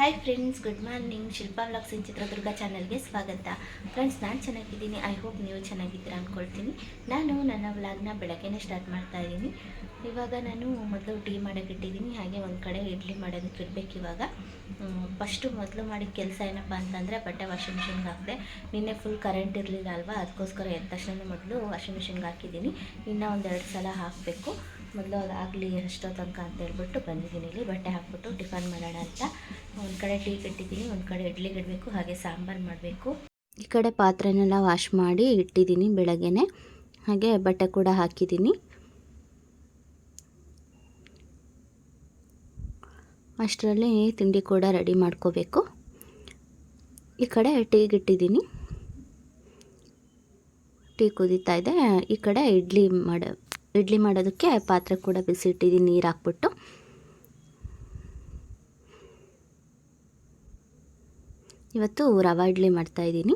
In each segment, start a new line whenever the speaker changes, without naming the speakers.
Hi friends good morning Shilpa vlogs in Chitradurga ಚಾನಲ್ಗೆ ಸ್ವಾಗತ. Friends ನಾನು ಚೆನ್ನಾಗಿದ್ದೀನಿ. ಐ ಹೋಪ್ ನೀವು ಚೆನ್ನಾಗಿದ್ದೀರಾ ಅಂದ್ಕೊಳ್ತೀನಿ ನಾನು ನನ್ನ ವ್ಲಾಗ್ನ ಬೆಳಗ್ಗೆನೇ ಸ್ಟಾರ್ಟ್ ಮಾಡ್ತಾ ಇದ್ದೀನಿ. ಇವಾಗ ನಾನು ಮೊದಲು ಟೀ ಮಾಡೋಕ್ಕೆ ಇಟ್ಟಿದ್ದೀನಿ. ಹಾಗೆ ಒಂದು ಕಡೆ ಇಡ್ಲಿ ಮಾಡೋದಕ್ಕೆ ಇಡಬೇಕು ಇವಾಗ. ಫಸ್ಟು ಮೊದಲು ಮಾಡಿದ ಕೆಲಸ ಏನಪ್ಪ ಅಂತಂದರೆ ಬಟ್ಟೆ ವಾಷಿಂಗ್ ಮಿಷಿನ್ಗೆ ಹಾಕಿದೆ. ನಿನ್ನೆ ಫುಲ್ ಕರೆಂಟ್ ಇರಲಿಲ್ಲ ಅಲ್ವಾ? ಅದಕ್ಕೋಸ್ಕರ ಎದ್ದ ತಕ್ಷಣ ಮೊದಲು ವಾಷಿಂಗ್ ಮಿಷಿನ್ಗೆ ಹಾಕಿದ್ದೀನಿ. ಇನ್ನೂ ಒಂದೆರಡು ಸಲ ಹಾಕಬೇಕು. ಮೊದಲು ಅದು ಆಗಲಿ ಎಷ್ಟೋ ತನಕ ಅಂತ ಹೇಳ್ಬಿಟ್ಟು ಬಂದಿದ್ದೀನಿ ಇಲ್ಲಿ. ಬಟ್ಟೆ ಹಾಕ್ಬಿಟ್ಟು ಟಿಫನ್ ಮಾಡೋಣ ಅಂತ. ಒಂದು ಕಡೆ ಟೀ ಕಟ್ಟಿದ್ದೀನಿ, ಒಂದು ಕಡೆ ಇಡ್ಲಿ ಕಟ್ಟಬೇಕು ಹಾಗೆ ಸಾಂಬಾರು ಮಾಡಬೇಕು. ಈ ಕಡೆ ಪಾತ್ರೆನೆಲ್ಲ ವಾಶ್ ಮಾಡಿ ಇಟ್ಟಿದ್ದೀನಿ ಬೆಳಗ್ಗೆನೆ. ಹಾಗೆ ಬಟ್ಟೆ ಕೂಡ ಹಾಕಿದ್ದೀನಿ. ಅಷ್ಟರಲ್ಲಿ ತಿಂಡಿ ಕೂಡ ರೆಡಿ ಮಾಡ್ಕೋಬೇಕು. ಈ ಕಡೆ ಟೀ ಇಟ್ಟಿದ್ದೀನಿ. ಟೀ ಕುದೀತಾ ಇದೆ. ಈ ಕಡೆ ಇಡ್ಲಿ ಮಾಡ ಇಡ್ಲಿ ಮಾಡೋದಕ್ಕೆ ಪಾತ್ರೆ ಕೂಡ ಬಿಸಿ ಇಟ್ಟಿದ್ದೀನಿ ನೀರು ಹಾಕ್ಬಿಟ್ಟು. ಇವತ್ತು ರವೆ ಇಡ್ಲಿ ಮಾಡ್ತಾಯಿದ್ದೀನಿ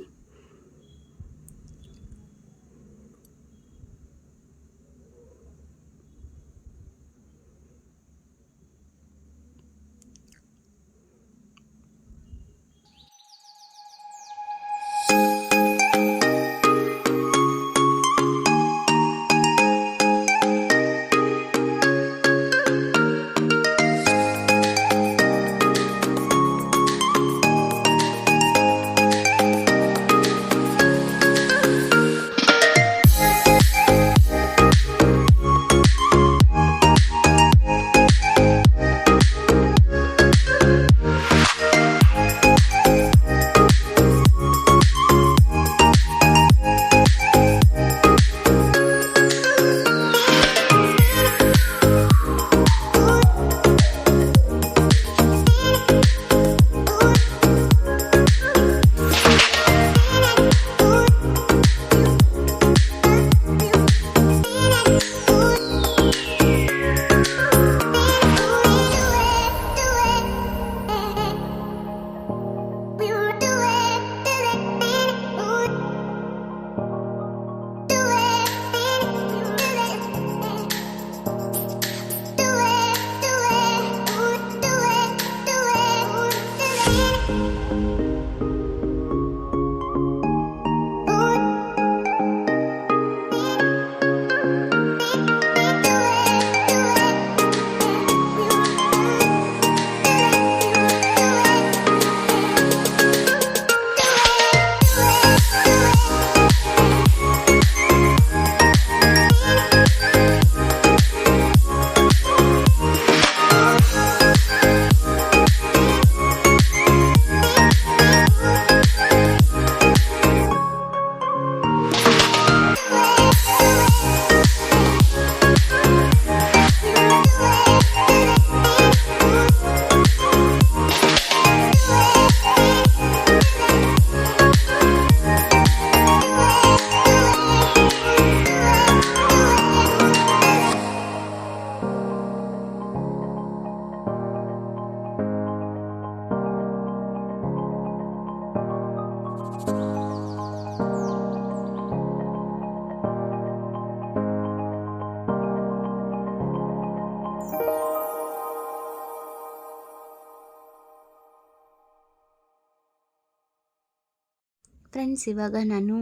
ಫ್ರೆಂಡ್ಸ್ ಇವಾಗ ನಾನು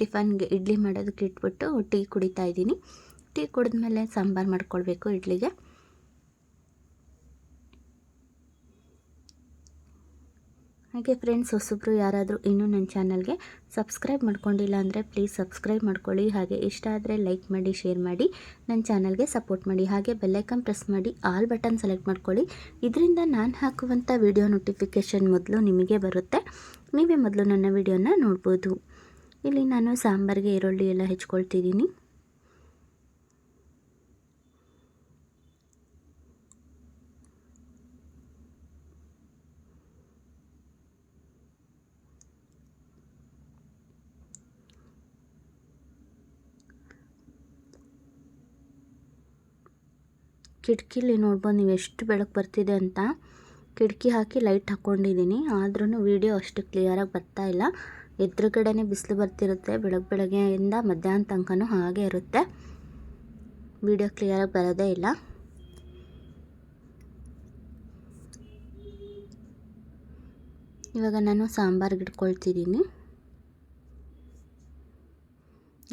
ಟಿಫನ್ಗೆ ಇಡ್ಲಿ ಮಾಡೋದಕ್ಕೆ ಇಟ್ಬಿಟ್ಟು ಟೀ ಕುಡಿತಾ ಇದ್ದೀನಿ. ಟೀ ಕುಡಿದ್ಮೇಲೆ ಸಾಂಬಾರು ಮಾಡ್ಕೊಳ್ಬೇಕು ಇಡ್ಲಿಗೆ. ಹಾಗೆ ಫ್ರೆಂಡ್ಸ್ ಹೊಸಬ್ರು ಯಾರಾದರೂ ಇನ್ನೂ ನನ್ನ ಚಾನಲ್ಗೆ ಸಬ್ಸ್ಕ್ರೈಬ್ ಮಾಡ್ಕೊಂಡಿಲ್ಲ ಅಂದರೆ ಪ್ಲೀಸ್ ಸಬ್ಸ್ಕ್ರೈಬ್ ಮಾಡ್ಕೊಳ್ಳಿ. ಹಾಗೆ ಇಷ್ಟ ಆದರೆ ಲೈಕ್ ಮಾಡಿ ಶೇರ್ ಮಾಡಿ, ನನ್ನ ಚಾನಲ್ಗೆ ಸಪೋರ್ಟ್ ಮಾಡಿ. ಹಾಗೆ ಬೆಲ್ಲೈಕನ್ ಪ್ರೆಸ್ ಮಾಡಿ ಆಲ್ ಬಟನ್ ಸೆಲೆಕ್ಟ್ ಮಾಡ್ಕೊಳ್ಳಿ. ಇದರಿಂದ ನಾನು ಹಾಕುವಂಥ ವಿಡಿಯೋ ನೋಟಿಫಿಕೇಷನ್ ಮೊದಲು ನಿಮಗೆ ಬರುತ್ತೆ. ನೀವೇ ಮೊದಲು ನನ್ನ ವಿಡಿಯೋನ ನೋಡ್ಬೋದು. ಇಲ್ಲಿ ನಾನು ಸಾಂಬಾರಿಗೆ ಈರುಳ್ಳಿ ಎಲ್ಲ ಹೆಚ್ಕೊಳ್ತಿದ್ದೀನಿ. ಕಿಟಕಿಲಿ ನೋಡ್ಬೋದು, ನೀವು ಎಷ್ಟು ಬೆಳಕು ಬರ್ತಿದೆ ಅಂತ. ಕಿಟಕಿ ಹಾಕಿ ಲೈಟ್ ಹಾಕ್ಕೊಂಡಿದ್ದೀನಿ ಆದ್ರೂ ವೀಡಿಯೋ ಅಷ್ಟು ಕ್ಲಿಯರಾಗಿ ಬರ್ತಾ ಇಲ್ಲ. ಎದುರುಗಡೆನೇ ಬಿಸಿಲು ಬರ್ತಿರುತ್ತೆ. ಬೆಳಗ್ಗೆ ಬೆಳಗ್ಗೆಯಿಂದ ಮಧ್ಯಾಹ್ನ ತನಕನೂ ಹಾಗೆ ಇರುತ್ತೆ. ವೀಡಿಯೋ ಕ್ಲಿಯರಾಗಿ ಬರೋದೇ ಇಲ್ಲ. ಇವಾಗ ನಾನು ಸಾಂಬಾರ್ಗೆ ಇಟ್ಕೊಳ್ತಿದ್ದೀನಿ.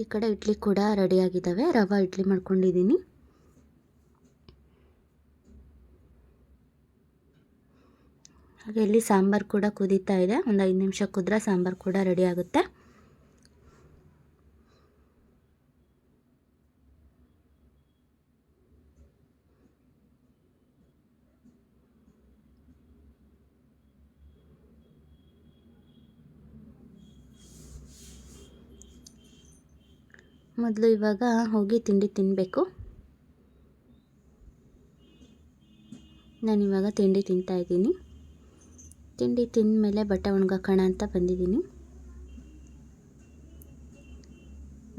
ಈ ಕಡೆ ಇಡ್ಲಿ ಕೂಡ ರೆಡಿಯಾಗಿದ್ದಾವೆ ರವೆ ಇಡ್ಲಿ ಮಾಡ್ಕೊಂಡಿದ್ದೀನಿ. ಹಾಗೆ ಇಲ್ಲಿ ಸಾಂಬಾರು ಕೂಡ ಕುದೀತಾ ಇದೆ. ಒಂದು ಐದು ನಿಮಿಷ ಕುದ್ರೆ ಸಾಂಬಾರು ಕೂಡ ರೆಡಿ ಆಗುತ್ತೆ. ಮೊದಲು ಇವಾಗ ಹೋಗಿ ತಿಂಡಿ ತಿನ್ನಬೇಕು ನಾನಿವಾಗ ತಿಂಡಿ ತಿಂತಾಯಿದ್ದೀನಿ ತಿಂಡಿ ತಿಂದಮೇಲೆ ಬಟ್ಟೆ ಒಣಗಾಕೋಣ ಅಂತ ಬಂದಿದ್ದೀನಿ.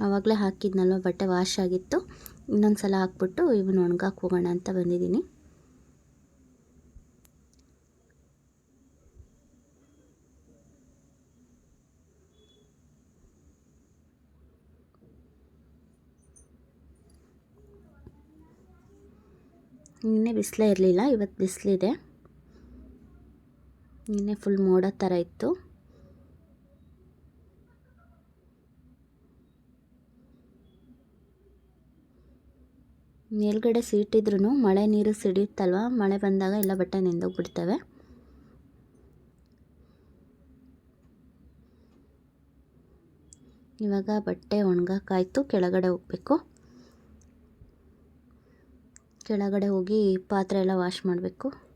ಆವಾಗಲೇ ಹಾಕಿದ್ನಲ್ವ, ಬಟ್ಟೆ ವಾಶ್ ಆಗಿತ್ತು. ಇನ್ನೊಂದು ಸಲ ಹಾಕ್ಬಿಟ್ಟು ಇವನ್ನ ಒಣಗಾಕ್ ಹೋಗೋಣ ಅಂತ ಬಂದಿದ್ದೀನಿ. ನಿನ್ನೆ ಬಿಸಿಲೇ ಇರಲಿಲ್ಲ, ಇವತ್ತು ಬಿಸಿಲಿದೆ. ನಿನ್ನೆ ಫುಲ್ ಮೋಡ ಥರ ಇತ್ತು. ಮೇಲ್ಗಡೆ ಸೀಟಿದ್ರೂ ಮಳೆ ನೀರು ಸಿಡಿಯುತ್ತಲ್ವ? ಮಳೆ ಬಂದಾಗ ಎಲ್ಲ ಬಟ್ಟೆ ನೆಂದೋಗ್ಬಿಡ್ತವೆ. ಇವಾಗ ಬಟ್ಟೆ ಒಣಗಾಕಾಯ್ತು, ಕೆಳಗಡೆ ಹೋಗಬೇಕು. ಕೆಳಗಡೆ ಹೋಗಿ ಪಾತ್ರೆ ಎಲ್ಲ ವಾಶ್ ಮಾಡಬೇಕು.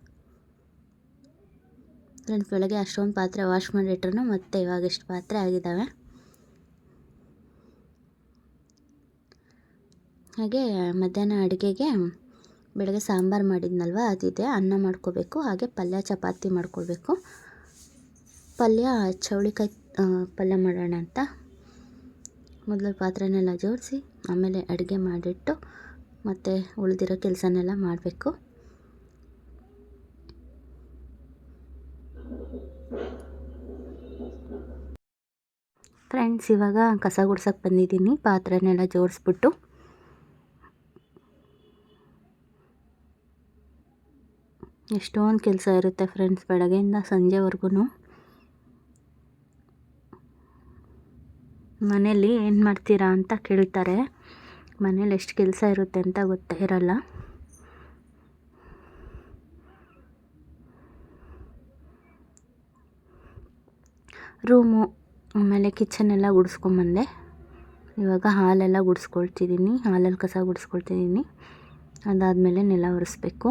ಫ್ರೆಂಡ್ಸ್ ಬೆಳಗ್ಗೆ ಅಷ್ಟೊಂದು ಪಾತ್ರೆ ವಾಶ್ ಮಾಡಿಟ್ರು ಮತ್ತೆ ಇವಾಗ ಎಷ್ಟು ಪಾತ್ರೆ ಆಗಿದ್ದಾವೆ. ಹಾಗೆ ಮಧ್ಯಾಹ್ನ ಅಡುಗೆಗೆ ಬೆಳಗ್ಗೆ ಸಾಂಬಾರು ಮಾಡಿದ್ನಲ್ವ ಅದಿದೆ ಅನ್ನ ಮಾಡ್ಕೋಬೇಕು, ಹಾಗೆ ಪಲ್ಯ, ಚಪಾತಿ ಮಾಡ್ಕೊಳ್ಬೇಕು. ಪಲ್ಯ, ಚೌಳಿಕಾಯಿ ಪಲ್ಯ ಮಾಡೋಣ ಅಂತ. ಮೊದಲು ಪಾತ್ರೆನೆಲ್ಲ ಜೋಡಿಸಿ, ಆಮೇಲೆ ಅಡುಗೆ ಮಾಡಿಟ್ಟು ಮತ್ತು ಉಳಿದಿರೋ ಕೆಲಸನೆಲ್ಲ ಮಾಡಬೇಕು. ಫ್ರೆಂಡ್ಸ್ ಇವಾಗ ಕಸ ಗುಡ್ಸಕ್ಕೆ ಬಂದಿದ್ದೀನಿ. ಪಾತ್ರೆನೆಲ್ಲ ಜೋಡಿಸ್ಬಿಟ್ಟು. ಎಷ್ಟೊಂದು ಕೆಲಸ ಇರುತ್ತೆ ಫ್ರೆಂಡ್ಸ್ ಬೆಳಗ್ಗೆಯಿಂದ ಸಂಜೆವರೆಗೂ ಮನೇಲಿ ಏನು ಮಾಡ್ತೀರಾ ಅಂತ ಕೇಳ್ತಾರೆ. ಮನೇಲಿ ಎಷ್ಟು ಕೆಲಸ ಇರುತ್ತೆ ಅಂತ ಗೊತ್ತೇ ಇರಲ್ಲ. ರೂಮು. ಆಮೇಲೆ ಕಿಚನೆಲ್ಲ ಗುಡಿಸ್ಕೊಂಬಂದೆ. ಇವಾಗ ಹಾಲೆಲ್ಲ ಗುಡಿಸ್ಕೊಳ್ತಿದ್ದೀನಿ, ಹಾಲಲ್ಲಿ ಕಸ ಗುಡಿಸ್ಕೊಳ್ತಿದ್ದೀನಿ. ಅದಾದಮೇಲೆ ನೆಲ ಒರೆಸ್ಬೇಕು.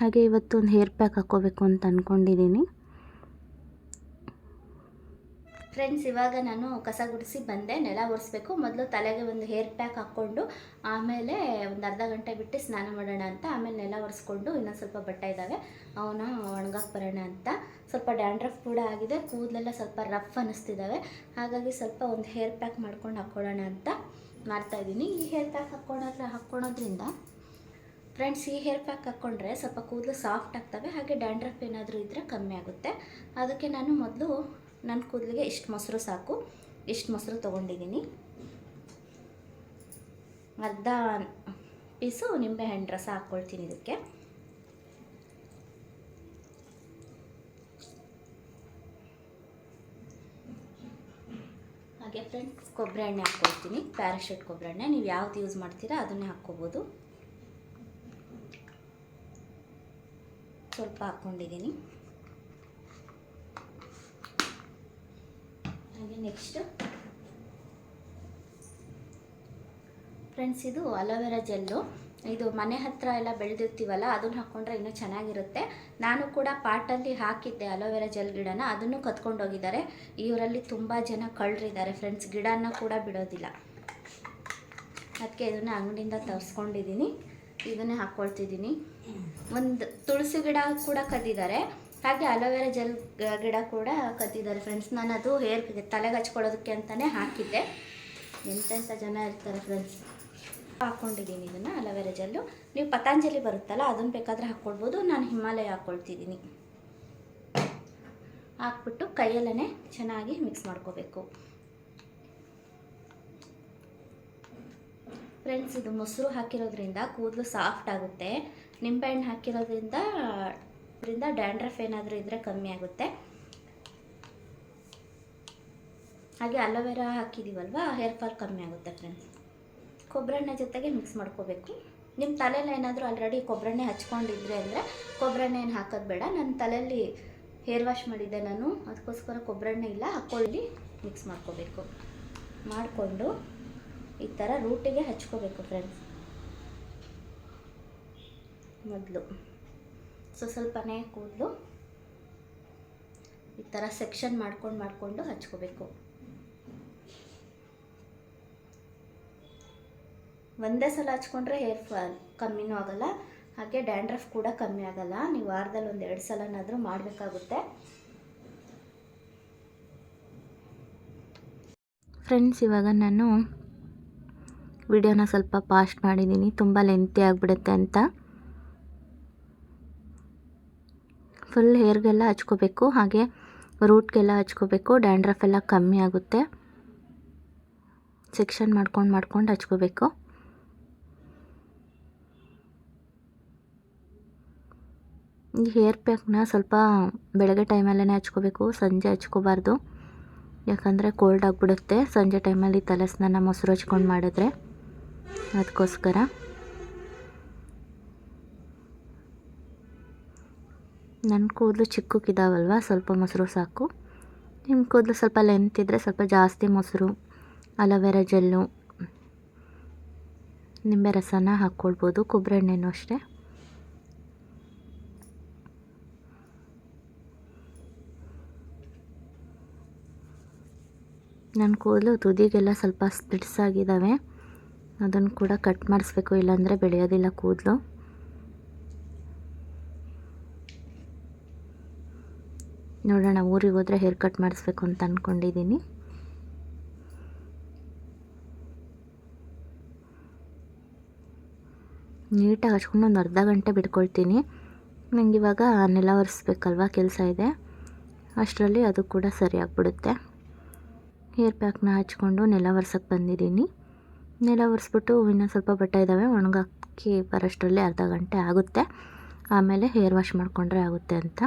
ಹಾಗೆ ಇವತ್ತು ಒಂದು ಹೇರ್ ಪ್ಯಾಕ್ ಹಾಕ್ಕೋಬೇಕು ಅಂತ ಅಂದ್ಕೊಂಡಿದ್ದೀನಿ ಫ್ರೆಂಡ್ಸ್ ಇವಾಗ ನಾನು ಕಸ ಗುಡಿಸಿ ಬಂದೆ, ನೆಲ ಒರೆಸ್ಬೇಕು. ಮೊದಲು ತಲೆಗೆ ಒಂದು ಹೇರ್ ಪ್ಯಾಕ್ ಹಾಕ್ಕೊಂಡು, ಆಮೇಲೆ ಒಂದು ಅರ್ಧ ಗಂಟೆ ಬಿಟ್ಟು ಸ್ನಾನ ಮಾಡೋಣ ಅಂತ, ಆಮೇಲೆ ನೆಲ ಒರೆಸ್ಕೊಂಡು ಇನ್ನೊಂದು ಸ್ವಲ್ಪ ಬಟ್ಟೆ ಇದ್ದಾವೆ ಅವನ್ನ ಒಣಗಾಕ್ ಬರೋಣ ಅಂತ. ಸ್ವಲ್ಪ ಡ್ಯಾಂಡ್ರಫ್ ಕೂಡ ಆಗಿದೆ, ಕೂದಲೆಲ್ಲ ಸ್ವಲ್ಪ ರಫ್ ಅನ್ನಿಸ್ತಿದ್ದಾವೆ ಹಾಗಾಗಿ ಸ್ವಲ್ಪ ಒಂದು ಹೇರ್ ಪ್ಯಾಕ್ ಮಾಡ್ಕೊಂಡು ಹಾಕ್ಕೊಳ್ಳೋಣ ಅಂತ ಮಾಡ್ತಾಯಿದ್ದೀನಿ ಈ ಹೇರ್ ಪ್ಯಾಕ್ ಹಾಕ್ಕೊಳೋದ್ರ, ಹಾಕ್ಕೊಳೋದ್ರಿಂದ ಫ್ರೆಂಡ್ಸ್ ಈ ಹೇರ್ ಪ್ಯಾಕ್ ಹಾಕ್ಕೊಂಡ್ರೆ ಸ್ವಲ್ಪ ಕೂದಲು ಸಾಫ್ಟ್ ಆಗ್ತವೆ, ಹಾಗೆ ಡ್ಯಾಂಡ್ರಫ್ ಏನಾದರೂ ಇದ್ದರೆ ಕಮ್ಮಿ ಆಗುತ್ತೆ. ಅದಕ್ಕೆ ನಾನು ಮೊದಲು ನನ್ನ ಕೂದಲಿಗೆ ಇಷ್ಟು ಮೊಸರು ಸಾಕು. ಇಷ್ಟು ಮೊಸರು ತೊಗೊಂಡಿದ್ದೀನಿ. ಅರ್ಧ ಪೀಸು ನಿಂಬೆಹಣ್ಣು ರಸ ಹಾಕ್ಕೊಳ್ತೀನಿ ಇದಕ್ಕೆ. ಹಾಗೆ ಫ್ರೆಂಡ್ಸ್ ಕೊಬ್ಬರಿ ಎಣ್ಣೆ ಹಾಕ್ಕೊಳ್ತೀನಿ. ಪ್ಯಾರಾಶೂಟ್ ಕೊಬ್ಬರಿ ಎಣ್ಣೆ. ನೀವು ಯಾವ್ದು ಯೂಸ್ ಮಾಡ್ತೀರಾ ಅದನ್ನೇ ಹಾಕ್ಕೋಬೋದು. ಸ್ವಲ್ಪ ಹಾಕ್ಕೊಂಡಿದ್ದೀನಿ ಹಾಗೆ ನೆಕ್ಸ್ಟ್. ಫ್ರೆಂಡ್ಸ್, ಇದು ಅಲೋವೆರಾ ಜೆಲ್ಲು. ಇದು ಮನೆ ಹತ್ರ ಎಲ್ಲ ಬೆಳೆದಿರ್ತೀವಲ್ಲ, ಅದನ್ನು ಹಾಕ್ಕೊಂಡ್ರೆ ಇನ್ನೂ ಚೆನ್ನಾಗಿರುತ್ತೆ. ನಾನು ಕೂಡ ಪಾಟಲ್ಲಿ ಹಾಕಿದ್ದೆ ಅಲೋವೆರಾ ಜೆಲ್ ಗಿಡನ, ಅದನ್ನು ಕತ್ಕೊಂಡೋಗಿದ್ದಾರೆ ಇವರಲ್ಲಿ ತುಂಬ ಜನ ಕಳ್ಳರಿದ್ದಾರೆ ಫ್ರೆಂಡ್ಸ್, ಗಿಡನ ಕೂಡ ಬಿಡೋದಿಲ್ಲ. ಅದಕ್ಕೆ ಇದನ್ನು ಅಂಗಡಿಯಿಂದ ತರಿಸ್ಕೊಂಡಿದ್ದೀನಿ. ಇದನ್ನೇ ಹಾಕ್ಕೊಳ್ತಿದ್ದೀನಿ ಒಂದು ತುಳಸಿ ಗಿಡ ಕೂಡ ಕದ್ದಿದ್ದಾರೆ. ಹಾಗೆ ಅಲೋವೆರಾ ಜೆಲ್ ಗಿಡ ಕೂಡ ಕತ್ತಿದ್ದಾರೆ ಫ್ರೆಂಡ್ಸ್ ನಾನು ಅದು ಹೇರ್ ತಲೆಗೆ ಹಚ್ಕೊಳ್ಳೋದಕ್ಕೆ ಅಂತಲೇ ಹಾಕಿದ್ದೆ. ಎಂತೆಂಥ ಜನ ಇರ್ತಾರೆ ಫ್ರೆಂಡ್ಸ್ ಹಾಕ್ಕೊಂಡಿದ್ದೀನಿ ಇದನ್ನು ಅಲೋವೆರಾ ಜೆಲ್ಲು. ನೀವು ಪತಾಂಜಲಿ ಬರುತ್ತಲ್ಲ, ಅದನ್ನು ಬೇಕಾದರೆ ಹಾಕ್ಕೊಳ್ಬೋದು ನಾನು ಹಿಮಾಲಯ ಹಾಕ್ಕೊಳ್ತಿದ್ದೀನಿ ಹಾಕ್ಬಿಟ್ಟು ಕೈಯಲ್ಲೇ ಚೆನ್ನಾಗಿ ಮಿಕ್ಸ್ ಮಾಡ್ಕೋಬೇಕು. ಫ್ರೆಂಡ್ಸ್ ಇದು ಮೊಸರು ಹಾಕಿರೋದ್ರಿಂದ ಕೂದಲು ಸಾಫ್ಟ್ ಆಗುತ್ತೆ. ನಿಂಬೆಹಣ್ಣು ಹಾಕಿರೋದ್ರಿಂದ ಅದರಿಂದ ಡ್ಯಾಂಡ್ರಫ್ ಏನಾದರೂ ಇದ್ದರೆ ಕಮ್ಮಿ ಆಗುತ್ತೆ. ಹಾಗೆ ಅಲೋವೆರಾ ಹಾಕಿದ್ದೀವಲ್ವಾ ಹೇರ್ ಫಾಲ್ ಕಮ್ಮಿ ಆಗುತ್ತೆ ಫ್ರೆಂಡ್ಸ್ ಕೊಬ್ಬರೆಣ್ಣೆ ಜೊತೆಗೆ ಮಿಕ್ಸ್ ಮಾಡ್ಕೋಬೇಕು. ನಿಮ್ಮ ತಲೆಯಲ್ಲಿ ಏನಾದರೂ ಆಲ್ರೆಡಿ ಕೊಬ್ಬರಣ್ಣೆ ಹಚ್ಕೊಂಡಿದ್ರೆ ಅಂದರೆ ಕೊಬ್ಬರಣ್ಣೆ ಏನು ಹಾಕೋದು ಬೇಡ. ನನ್ನ ತಲೆಯಲ್ಲಿ ಹೇರ್ ವಾಶ್ ಮಾಡಿದ್ದೆ ನಾನು. ಅದಕ್ಕೋಸ್ಕರ ಕೊಬ್ಬರೆಣ್ಣೆ ಇಲ್ಲ ಹಾಕ್ಕೊಳ್ಳಿ ಮಿಕ್ಸ್ ಮಾಡ್ಕೋಬೇಕು. ಮಾಡಿಕೊಂಡು ಈ ಥರ ರೂಟಿಗೆ ಹಚ್ಕೋಬೇಕು ಫ್ರೆಂಡ್ಸ್ ಮೊದಲು. ಸೊ ಸ್ವಲ್ಪನೇ ಕೂದಲು. ಈ ಥರ ಸೆಕ್ಷನ್ ಮಾಡ್ಕೊಂಡು ಮಾಡಿಕೊಂಡು ಹಚ್ಕೋಬೇಕು. ಒಂದೇ ಸಲ ಹಚ್ಕೊಂಡ್ರೆ ಹೇರ್ ಫಾಲ್ ಕಮ್ಮಿನೂ ಆಗೋಲ್ಲ, ಹಾಗೆ ಡ್ಯಾಂಡ್ರಫ್ ಕೂಡ ಕಮ್ಮಿ ಆಗೋಲ್ಲ. ನೀವು ವಾರದಲ್ಲಿ ಒಂದು ಎರಡು ಸಲನಾದರೂ ಮಾಡಬೇಕಾಗುತ್ತೆ. ಫ್ರೆಂಡ್ಸ್ ಇವಾಗ ನಾನು ವಿಡಿಯೋನ ಸ್ವಲ್ಪ ಪಾಸ್ಟ್ ಮಾಡಿದ್ದೀನಿ. ತುಂಬ ಲೆಂತಿ ಆಗಿಬಿಡುತ್ತೆ ಅಂತ. ಫುಲ್ ಹೇರ್ಗೆಲ್ಲ ಹಚ್ಕೋಬೇಕು, ಹಾಗೆ ರೂಟ್ಗೆಲ್ಲ ಹಚ್ಕೋಬೇಕು ಡ್ಯಾಂಡ್ರಫ್ ಎಲ್ಲ ಕಮ್ಮಿ ಆಗುತ್ತೆ. ಸೆಕ್ಷನ್ ಮಾಡ್ಕೊಂಡು ಮಾಡ್ಕೊಂಡು ಹಚ್ಕೋಬೇಕು. ಈ ಹೇರ್ ಪ್ಯಾಕ್ನ ಸ್ವಲ್ಪ ಬೆಳಗ್ಗೆ ಟೈಮಲ್ಲೇ ಹಚ್ಕೋಬೇಕು, ಸಂಜೆ ಹಚ್ಕೋಬಾರ್ದು. ಯಾಕಂದರೆ ಕೋಲ್ಡ್ ಆಗಿಬಿಡುತ್ತೆ, ಸಂಜೆ ಟೈಮಲ್ಲಿ ತಲೆ ಸ್ನಾನ ಮೊಸರು ಹಚ್ಕೊಂಡು ಮಾಡಿದ್ರೆ. ಅದಕ್ಕೋಸ್ಕರ. ನನ್ನ ಕೂದಲು ಚಿಕ್ಕಕ್ಕಿದಾವಲ್ವ? ಸ್ವಲ್ಪ ಮೊಸರು ಸಾಕು. ನಿಮ್ಮ ಕೂದಲು ಸ್ವಲ್ಪ ಲೆಂತ್ ಇದ್ದರೆ ಸ್ವಲ್ಪ ಜಾಸ್ತಿ ಮೊಸರು, ಅಲೋವೆರಾ ಜೆಲ್ಲು, ನಿಂಬೆ ರಸನ ಹಾಕ್ಕೊಳ್ಬೋದು, ಕೊಬ್ಬರಿ ಎಣ್ಣೆನೂ ಅಷ್ಟೇ. ನನ್ನ ಕೂದಲು ತುದಿಗೆಲ್ಲ ಸ್ವಲ್ಪ ಸ್ಪ್ಲಿಟ್ಸ್ ಆಗಿದ್ದಾವೆ ಅದನ್ನು ಕೂಡ ಕಟ್ ಮಾಡಿಸ್ಬೇಕು, ಇಲ್ಲಾಂದರೆ ಬೆಳೆಯೋದಿಲ್ಲ ಕೂದಲು. ನೋಡೋಣ ಊರಿಗೆ ಹೋದರೆ ಹೇರ್ ಕಟ್ ಮಾಡಿಸ್ಬೇಕು ಅಂತ ಅಂದ್ಕೊಂಡಿದ್ದೀನಿ ನೀಟಾಗಿ ಹಚ್ಕೊಂಡು ಒಂದು ಅರ್ಧ ಗಂಟೆ ಬಿಟ್ಕೊಳ್ತೀನಿ. ನನಗೆ ಇವಾಗ ನೆಲ ಒರೆಸ್ಬೇಕಲ್ವ ಕೆಲಸ ಇದೆ. ಅಷ್ಟರಲ್ಲಿ ಅದು ಕೂಡ ಸರಿಯಾಗ್ಬಿಡುತ್ತೆ ಹೇರ್ ಪ್ಯಾಕ್ನ ಹಚ್ಕೊಂಡು ನೆಲ ಒರ್ಸಕ್ಕೆ ಬಂದಿದ್ದೀನಿ. ನೆಲ ಒರೆಸ್ಬಿಟ್ಟು ಇನ್ನೂ ಸ್ವಲ್ಪ ಬಟ್ಟೆ ಇದ್ದಾವೆ ಒಣಗಾಕಿ ಬರೋಷ್ಟರಲ್ಲಿ ಅರ್ಧ ಗಂಟೆ ಆಗುತ್ತೆ. ಆಮೇಲೆ ಹೇರ್ ವಾಶ್ ಮಾಡಿಕೊಂಡ್ರೆ ಆಗುತ್ತೆ ಅಂತ.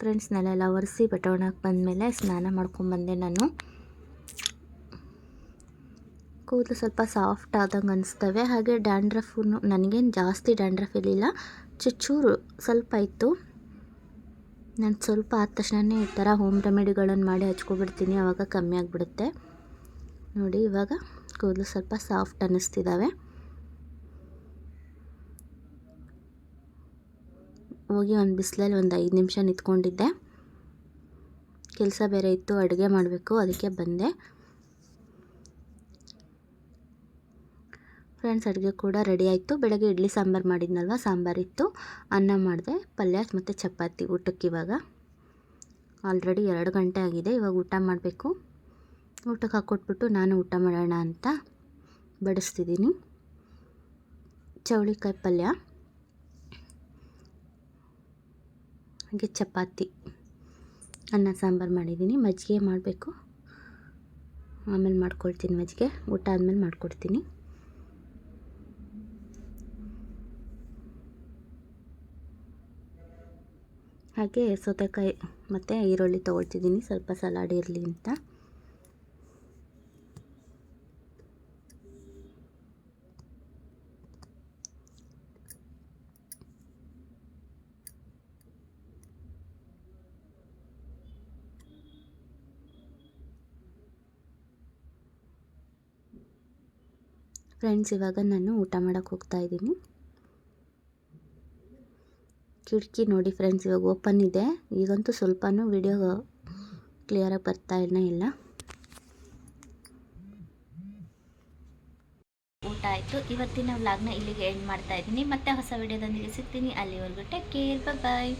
ಫ್ರೆಂಡ್ಸ್ ನೆಲ ಎಲ್ಲ ಒರೆಸಿ ಬಟವಣಕ್ಕೆ ಬಂದಮೇಲೆ ಸ್ನಾನ ಮಾಡ್ಕೊಂಬಂದೆ ನಾನು. ಕೂದಲು ಸ್ವಲ್ಪ ಸಾಫ್ಟ್ ಆದಂಗೆ ಅನಿಸ್ತವೆ. ಹಾಗೆ ಡ್ಯಾಂಡ್ರಫು ನನಗೇನು ಜಾಸ್ತಿ ಡ್ಯಾಂಡ್ರಫ್ ಇರಲಿಲ್ಲ. ಚೂರು ಸ್ವಲ್ಪ ಇತ್ತು. ನಾನು ಸ್ವಲ್ಪ ಆದ ತಕ್ಷಣವೇ ಈ ಥರ ಹೋಮ್ ರೆಮಿಡಿಗಳನ್ನು ಮಾಡಿ ಹಚ್ಕೊಬಿಡ್ತೀನಿ. ಆವಾಗ ಕಮ್ಮಿ ಆಗಿಬಿಡುತ್ತೆ. ನೋಡಿ ಇವಾಗ ಕೂದಲು ಸ್ವಲ್ಪ ಸಾಫ್ಟ್ ಅನ್ನಿಸ್ತಿದ್ದಾವೆ ಹೋಗಿ ಒಂದು ಬಿಸಿಲಲ್ಲಿ ಒಂದು ಐದು ನಿಮಿಷ ನಿಂತ್ಕೊಂಡಿದ್ದೆ. ಕೆಲಸ ಬೇರೆ ಇತ್ತು, ಅಡುಗೆ ಮಾಡಬೇಕು, ಅದಕ್ಕೆ ಬಂದೆ. ಫ್ರೆಂಡ್ಸ್, ಅಡುಗೆ ಕೂಡ ರೆಡಿ ಆಯಿತು. ಬೆಳಗ್ಗೆ ಇಡ್ಲಿ ಸಾಂಬಾರು ಮಾಡಿದ್ನಲ್ವ? ಸಾಂಬಾರಿತ್ತು ಅನ್ನ ಮಾಡಿದೆ, ಪಲ್ಯ ಮತ್ತು ಚಪಾತಿ. ಊಟಕ್ಕೆ ಇವಾಗ ಆಲ್ರೆಡಿ ಎರಡು ಗಂಟೆ ಆಗಿದೆ. ಇವಾಗ ಊಟ ಮಾಡಬೇಕು. ಊಟಕ್ಕೆ ಹಾಕ್ಕೊಟ್ಬಿಟ್ಟು ನಾನು ಊಟ ಮಾಡೋಣ ಅಂತ ಬಡಿಸ್ತಿದ್ದೀನಿ. ಚೌಳಿಕಾಯಿ ಪಲ್ಯ. ಹಾಗೆ ಚಪಾತಿ, ಅನ್ನ, ಸಾಂಬಾರು ಮಾಡಿದ್ದೀನಿ. ಮಜ್ಜಿಗೆ ಮಾಡಬೇಕು. ಆಮೇಲೆ ಮಾಡ್ಕೊಳ್ತೀನಿ ಮಜ್ಜಿಗೆ. ಊಟ ಆದಮೇಲೆ ಮಾಡ್ಕೊಡ್ತೀನಿ. ಹಾಗೆ ಸೌತೆಕಾಯಿ ಮತ್ತು ಈರುಳ್ಳಿ ತೊಗೊಳ್ತಿದ್ದೀನಿ. ಸ್ವಲ್ಪ ಸಲಾಡ್ ಇರಲಿ ಅಂತ. ಫ್ರೆಂಡ್ಸ್ ಇವಾಗ ನಾನು ಊಟ ಮಾಡೋಕ್ಕೆ ಹೋಗ್ತಾ ಇದ್ದೀನಿ. ಕಿಟಕಿ ನೋಡಿ ಫ್ರೆಂಡ್ಸ್ ಇವಾಗ ಓಪನ್ ಇದೆ. ಈಗಂತೂ ಸ್ವಲ್ಪನೂ ವಿಡಿಯೋ ಕ್ಲಿಯರಾಗಿ ಬರ್ತಾ ಇಲ್ಲ. ಊಟ ಆಯಿತು. ಇವತ್ತಿನ ವ್ಲಾಗ್ನ ಇಲ್ಲಿಗೆ ಎಂಡ್ ಮಾಡ್ತಾ ಇದ್ದೀನಿ. ಮತ್ತೆ ಹೊಸ ವಿಡಿಯೋದೊಂದಿಗೆ ಸಿಗ್ತೀನಿ. ಅಲ್ಲಿವರೆಗೂ ಟೇಕ್ ಕೇರ್ ಬಾಯ್